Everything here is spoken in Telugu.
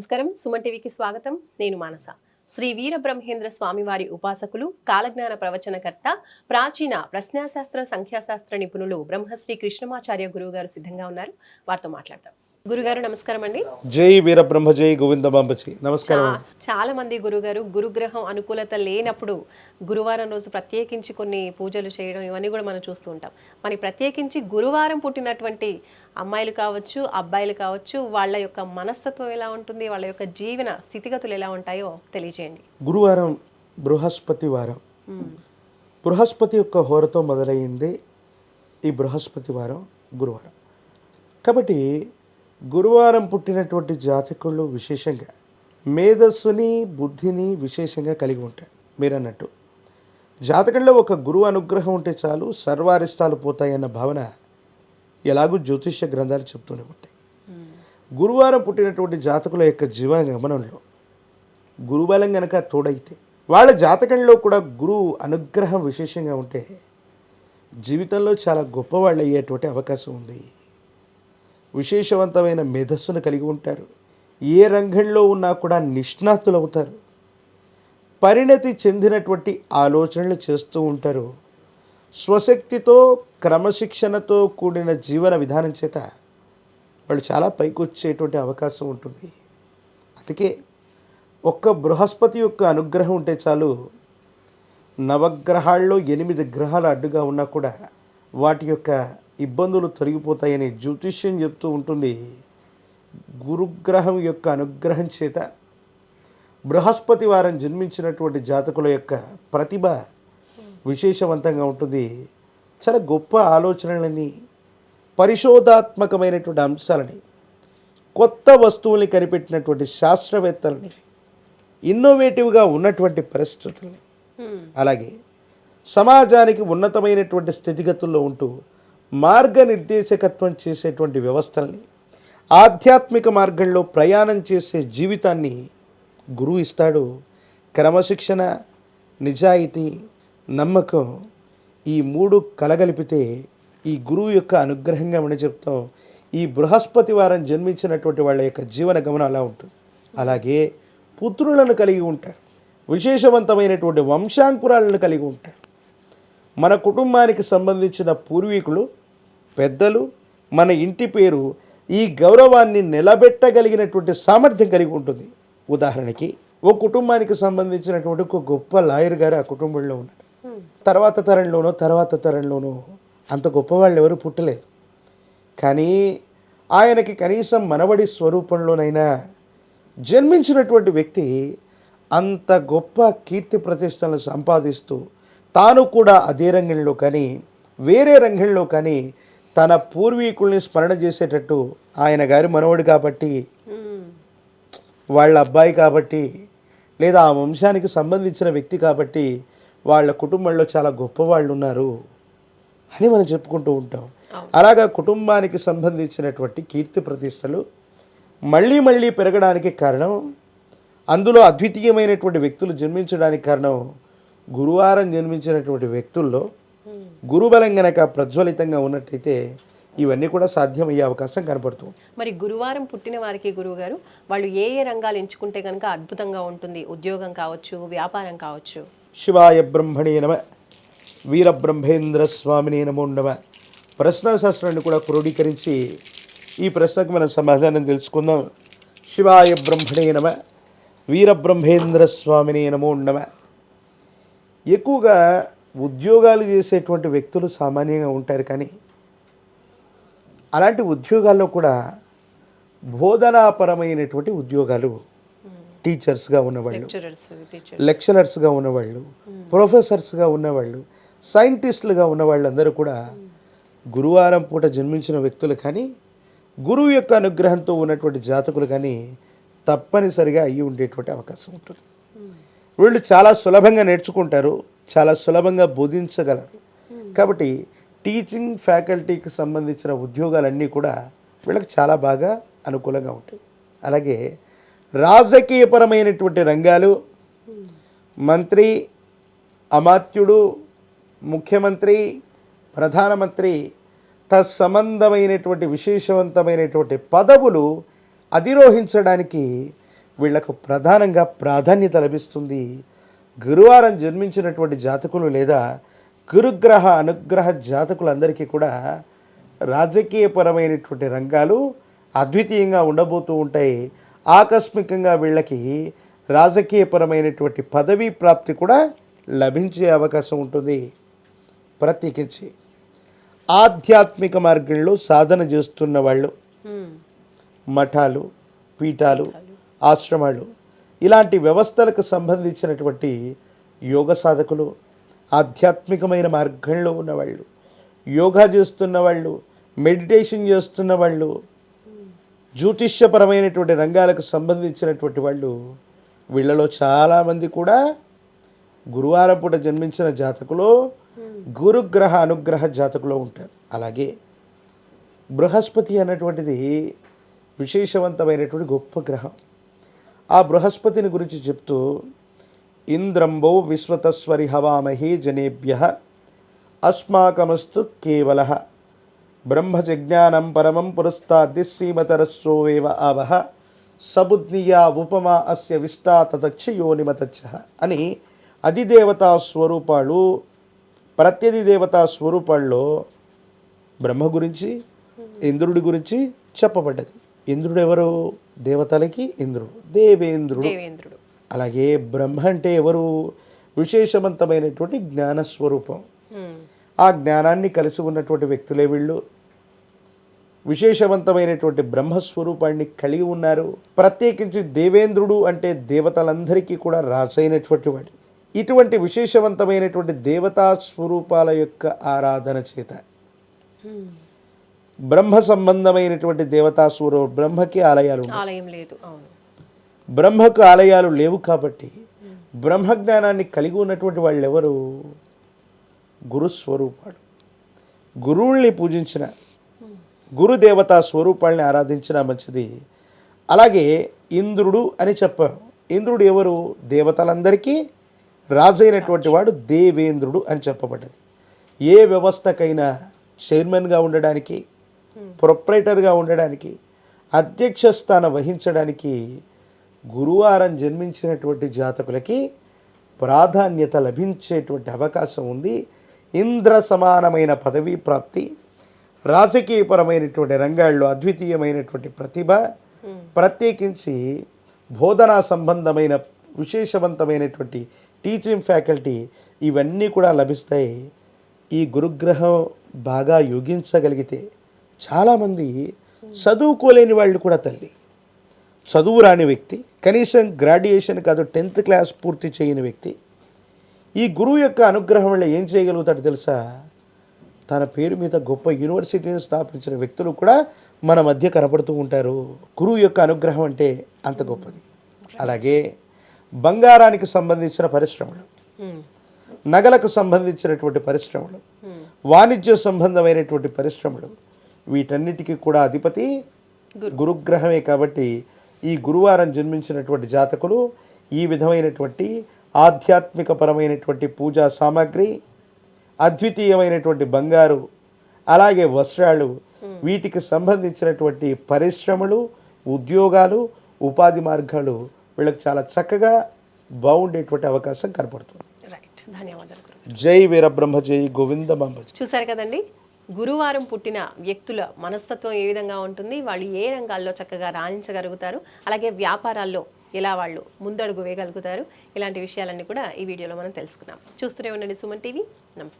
నమస్కారం. సుమన్ టీవీకి స్వాగతం. నేను మానస. శ్రీ వీర బ్రహ్మేంద్ర స్వామివారి ఉపాసకులు కాలజ్ఞాన ప్రవచనకర్త ప్రాచీన ప్రశ్నాశాస్త్ర సంఖ్యాశాస్త్ర నిపుణులు బ్రహ్మశ్రీ కృష్ణమాచార్య గురువు గారు సిద్ధంగా ఉన్నారు. వారితో మాట్లాడతాం గురుగారు నమస్కారం అండి జై వీరబ్రహ్మ జై గోవిందమాంబచి నమస్కారం. చాలా మంది గురుగారు గురుగ్రహం అనుకూలత లేనప్పుడు గురువారం రోజు ప్రత్యేకించి కొన్ని పూజలు చేయడం ఇవన్నీ కూడా మనం చూస్తూ ఉంటాం. మరి ప్రత్యేకించి గురువారం పుట్టినటువంటి అమ్మాయిలు కావచ్చు అబ్బాయిలు కావచ్చు వాళ్ళ యొక్క మనస్తత్వం ఎలా ఉంటుంది వాళ్ళ యొక్క జీవన స్థితిగతులు ఎలా ఉంటాయో తెలియజేయండి. గురువారం బృహస్పతి వారం. బృహస్పతి యొక్క హోరతో మొదలైంది ఈ బృహస్పతి వారం గురువారం. కాబట్టి గురువారం పుట్టినటువంటి జాతకులు విశేషంగా మేధస్సుని బుద్ధిని విశేషంగా కలిగి ఉంటారు మీరు అన్నట్టు జాతకంలో ఒక గురువు అనుగ్రహం ఉంటే చాలు సర్వారిష్టాలు పోతాయన్న భావన ఎలాగూ జ్యోతిష్య గ్రంథాలు చెప్తూనే ఉంటాయి. గురువారం పుట్టినటువంటి జాతకుల యొక్క జీవన గమనంలో గురుబలం గనక తోడైతే వాళ్ళ జాతకంలో కూడా గురువు అనుగ్రహం విశేషంగా ఉంటే జీవితంలో చాలా గొప్పవాళ్ళు అయ్యేటువంటి అవకాశం ఉంది. విశేషవంతమైన మేధస్సును కలిగి ఉంటారు. ఏ రంగంలో ఉన్నా కూడా నిష్ణాతులు అవుతారు పరిణతి చెందినటువంటి ఆలోచనలు చేస్తూ ఉంటారు. స్వశక్తితో క్రమశిక్షణతో కూడిన జీవన విధానం చేత వాళ్ళు చాలా పైకొచ్చేటువంటి అవకాశం ఉంటుంది. అందుకే ఒక్క బృహస్పతి యొక్క అనుగ్రహం ఉంటే చాలు నవగ్రహాల్లో ఎనిమిది గ్రహాలు అడ్డుగా ఉన్నా కూడా వాటి యొక్క ఇబ్బందులు తొలగిపోతాయని జ్యోతిష్యం చెప్తూ ఉంటుంది. గురుగ్రహం యొక్క అనుగ్రహం చేత బృహస్పతి వారం జన్మించినటువంటి జాతకుల యొక్క ప్రతిభ విశేషవంతంగా ఉంటుంది. చాలా గొప్ప ఆలోచనలని పరిశోధాత్మకమైనటువంటి అంశాలని కొత్త వస్తువుల్ని కనిపెట్టినటువంటి శాస్త్రవేత్తల్ని ఇన్నోవేటివ్గా ఉన్నటువంటి పరిస్థితుల్ని. అలాగే సమాజానికి ఉన్నతమైనటువంటి స్థితిగతుల్లో ఉంటూ మార్గనిర్దేశకత్వం చేసేటువంటి వ్యవస్థల్ని ఆధ్యాత్మిక మార్గంలో ప్రయాణం చేసే జీవితాన్ని గురువు ఇస్తాడు. క్రమశిక్షణ నిజాయితీ నమ్మకం ఈ మూడు కలగలిపితే ఈ గురువు యొక్క అనుగ్రహంగా మనం చెప్తాం. ఈ బృహస్పతి వారం జన్మించినటువంటి వాళ్ళ యొక్క జీవన గమనం అలా ఉంటుంది. అలాగే పుత్రులను కలిగి ఉంటారు. విశేషవంతమైనటువంటి వంశాంకురాలను కలిగి ఉంటారు. మన కుటుంబానికి సంబంధించిన పూర్వీకులు పెద్దలు మన ఇంటి పేరు ఈ గౌరవాన్ని నిలబెట్టగలిగినటువంటి సామర్థ్యం కలిగి ఉంటుంది. ఉదాహరణకి ఓ కుటుంబానికి సంబంధించినటువంటి ఒక గొప్ప లాయర్ గారు ఆ కుటుంబంలో ఉన్నారు. తర్వాత తరంలోనో తర్వాత తరంలోనో అంత గొప్పవాళ్ళు ఎవరు పుట్టలేదు. కానీ ఆయనకి కనీసం మనవడి స్వరూపంలోనైనా జన్మించినటువంటి వ్యక్తి అంత గొప్ప కీర్తి ప్రతిష్టలను సంపాదిస్తూ తాను కూడా అదే రంగంలో కానీ వేరే రంగంలో కానీ తన పూర్వీకుల్ని స్మరణ చేసేటట్టు ఆయన గారి మనవడు కాబట్టి. వాళ్ళ అబ్బాయి కాబట్టి లేదా ఆ వంశానికి సంబంధించిన వ్యక్తి కాబట్టి వాళ్ళ కుటుంబంలో చాలా గొప్పవాళ్ళు ఉన్నారు అని మనం చెప్పుకుంటూ ఉంటాం. అలాగా కుటుంబానికి సంబంధించినటువంటి కీర్తి ప్రతిష్టలు మళ్ళీ మళ్ళీ పెరగడానికి కారణం అందులో అద్వితీయమైనటువంటి వ్యక్తులు జన్మించడానికి కారణం గురువారం జన్మించినటువంటి వ్యక్తుల్లో. గురుబలం గనక ప్రజ్వలితంగా ఉన్నట్టయితే ఇవన్నీ కూడా సాధ్యమయ్యే అవకాశం కనపడుతుంది మరి గురువారం పుట్టిన వారికి గురువు గారు వాళ్ళు ఏ ఏ రంగాలు ఎంచుకుంటే కనుక అద్భుతంగా ఉంటుంది? ఉద్యోగం కావచ్చు వ్యాపారం కావచ్చు. శివాయ బ్రహ్మణే నమ వీరబ్రహ్మేంద్ర స్వామిని నమో నమ. ప్రశ్నాశాస్త్రాన్ని కూడా క్రోడీకరించి ఈ ప్రశ్నకు మనం సమాధానం తెలుసుకుందాం. శివాయ బ్రహ్మణే నమ వీరబ్రహ్మేంద్ర స్వామిని నమో నమ. ఎక్కువగా ఉద్యోగాలు చేసేటువంటి వ్యక్తులు సామాన్యంగా ఉంటారు కానీ అలాంటి ఉద్యోగాల్లో కూడా బోధనాపరమైనటువంటి ఉద్యోగాలు టీచర్స్గా ఉన్నవాళ్ళు లెక్చరర్స్గా ఉన్నవాళ్ళు ప్రొఫెసర్స్గా ఉన్నవాళ్ళు సైంటిస్టులుగా ఉన్న వాళ్ళందరూ కూడా గురువారం పూట జన్మించిన వ్యక్తులు కానీ గురువు యొక్క అనుగ్రహంతో ఉన్నటువంటి జాతకులు కానీ తప్పనిసరిగా అయ్యి ఉండేటువంటి అవకాశం ఉంటుంది. వీళ్ళు చాలా సులభంగా నేర్చుకుంటారు. చాలా సులభంగా బోధించగలరు. కాబట్టి టీచింగ్ ఫ్యాకల్టీకి సంబంధించిన ఉద్యోగాలన్నీ కూడా వీళ్ళకి చాలా బాగా అనుకూలంగా ఉంటాయి. అలాగే రాజకీయపరమైనటువంటి రంగాలు మంత్రి అమాత్యుడు ముఖ్యమంత్రి ప్రధానమంత్రి తత్సంబంధమైనటువంటి విశేషవంతమైనటువంటి పదవులు అధిరోహించడానికి వీళ్ళకు ప్రధానంగా ప్రాధాన్యత లభిస్తుంది. గురువారం జన్మించినటువంటి జాతకులు లేదా గురుగ్రహ అనుగ్రహ జాతకులందరికీ కూడా రాజకీయపరమైనటువంటి రంగాలు అద్వితీయంగా ఉండబోతూ ఉంటాయి. ఆకస్మికంగా వీళ్ళకి రాజకీయపరమైనటువంటి పదవీ ప్రాప్తి కూడా లభించే అవకాశం ఉంటుంది. ప్రత్యేకించి ఆధ్యాత్మిక మార్గంలో సాధన చేస్తున్న వాళ్ళు మఠాలు పీఠాలు. ఆశ్రమాలు ఇలాంటి వ్యవస్థలకు సంబంధించినటువంటి యోగ సాధకులు ఆధ్యాత్మికమైన మార్గంలో ఉన్నవాళ్ళు యోగా చేస్తున్న వాళ్ళు మెడిటేషన్ చేస్తున్న వాళ్ళు జ్యోతిష్యపరమైనటువంటి రంగాలకు సంబంధించినటువంటి వాళ్ళు వీళ్ళలో చాలామంది కూడా గురువారం పూట జన్మించిన జాతకులు గురుగ్రహ అనుగ్రహ జాతకులో ఉంటారు. అలాగే బృహస్పతి అన్నటువంటిది విశేషవంతమైనటువంటి గొప్ప గ్రహం. ఆ బృహస్పతిని గురించి చెప్తూ ఇంద్రంబో విశ్వతస్వరి హవామహే జనేభ్య అస్మాకమస్తు కేవల బ్రహ్మజజ్ఞానం పరమం పురస్తాది శ్రీమతరస్సోవేవ ఆవహ సబుద్నియా ఉపమా అస్య విష్టా యోనిమతచ్చ అని అధిదేవతా స్వరూపాలు ప్రత్యధి దేవతా స్వరూపాల్లో బ్రహ్మ గురించి ఇంద్రుడి గురించి చెప్పబడ్డది. ఇంద్రుడు ఎవరు దేవతలకి ఇంద్రుడు. దేవేంద్రుడు. దేవేంద్రుడు. అలాగే బ్రహ్మ అంటే ఎవరు? విశేషవంతమైనటువంటి జ్ఞాన స్వరూపం ఉమ్, ఆ జ్ఞానాన్ని కలిసి ఉన్నటువంటి వ్యక్తులే వీళ్ళు. విశేషవంతమైనటువంటి బ్రహ్మస్వరూపాన్ని కలిగి ఉన్నారు. ప్రత్యేకించి దేవేంద్రుడు అంటే దేవతలందరికీ కూడా రాసైనటువంటి వాడు. ఇటువంటి విశేషవంతమైనటువంటి దేవతా స్వరూపాల యొక్క ఆరాధన చేత. బ్రహ్మ సంబంధమైనటువంటి దేవతా స్వరూ బ్రహ్మకి ఆలయాలు. ఆలయం లేదు బ్రహ్మకు ఆలయాలు లేవు కాబట్టి బ్రహ్మజ్ఞానాన్ని కలిగి ఉన్నటువంటి వాళ్ళు ఎవరు గురుస్వరూపాలు. గురువుల్ని పూజించిన గురుదేవతా స్వరూపాల్ని ఆరాధించిన మంచిది. అలాగే ఇంద్రుడు అని చెప్పాం. ఇంద్రుడు ఎవరు? దేవతలందరికీ రాజైనటువంటి వాడు దేవేంద్రుడు అని చెప్పబడ్డది. ఏ వ్యవస్థకైనా చైర్మన్గా ఉండడానికి ప్రొప్రైటర్గా ఉండడానికి అధ్యక్ష స్థానం వహించడానికి గురువారం జన్మించినటువంటి జాతకులకి ప్రాధాన్యత లభించేటువంటి అవకాశం ఉంది. ఇంద్ర సమానమైన పదవీ ప్రాప్తి రాజకీయపరమైనటువంటి రంగాల్లో అద్వితీయమైనటువంటి ప్రతిభ ప్రత్యేకించి బోధనా సంబంధమైన విశేషవంతమైనటువంటి టీచింగ్ ఫ్యాకల్టీ ఇవన్నీ కూడా లభిస్తాయి. ఈ గురుగ్రహం బాగా యోగించగలిగితే చాలామంది చదువుకోలేని వాళ్ళు కూడా తల్లి. చదువు రాని వ్యక్తి కనీసం గ్రాడ్యుయేషన్ కాదు టెన్త్ క్లాస్ పూర్తి చేయని వ్యక్తి ఈ గురువు యొక్క అనుగ్రహం వల్ల ఏం చేయగలుగుతాడు తెలుసా? తన పేరు మీద గొప్ప యూనివర్సిటీని స్థాపించిన వ్యక్తులు కూడా మన మధ్య కనపడుతూ ఉంటారు. గురువు యొక్క అనుగ్రహం అంటే అంత గొప్పది. అలాగే బంగారానికి సంబంధించిన పరిశ్రమలు నగలకు సంబంధించినటువంటి పరిశ్రమలు వాణిజ్య సంబంధమైనటువంటి పరిశ్రమలు వీటన్నిటికీ కూడా అధిపతి గురుగ్రహమే కాబట్టి ఈ గురువారం జన్మించినటువంటి జాతకులు ఈ విధమైనటువంటి ఆధ్యాత్మిక పరమైనటువంటి పూజా సామాగ్రి అద్వితీయమైనటువంటి బంగారు అలాగే వస్త్రాలు వీటికి సంబంధించినటువంటి పరిశ్రమలు ఉద్యోగాలు ఉపాధి మార్గాలు వీళ్ళకి చాలా చక్కగా బాగుండేటువంటి అవకాశం కనపడుతుంది. రైట్ ధన్యవాదాలు జై వీరబ్రహ్మ జై గోవిందమాంబ. చూసారు కదండి? గురువారం పుట్టిన వ్యక్తుల మనస్తత్వం ఏ విధంగా ఉంటుంది? వాళ్ళు ఏ రంగాల్లో చక్కగా రాణించగలుగుతారు? అలాగే వ్యాపారాల్లో ఎలా వాళ్ళు ముందడుగు వేయగలుగుతారు? ఇలాంటి విషయాలన్నీ కూడా ఈ వీడియోలో మనం తెలుసుకున్నాం చూస్తూనే ఉండండి సుమన్ టీవీ. నమస్తే.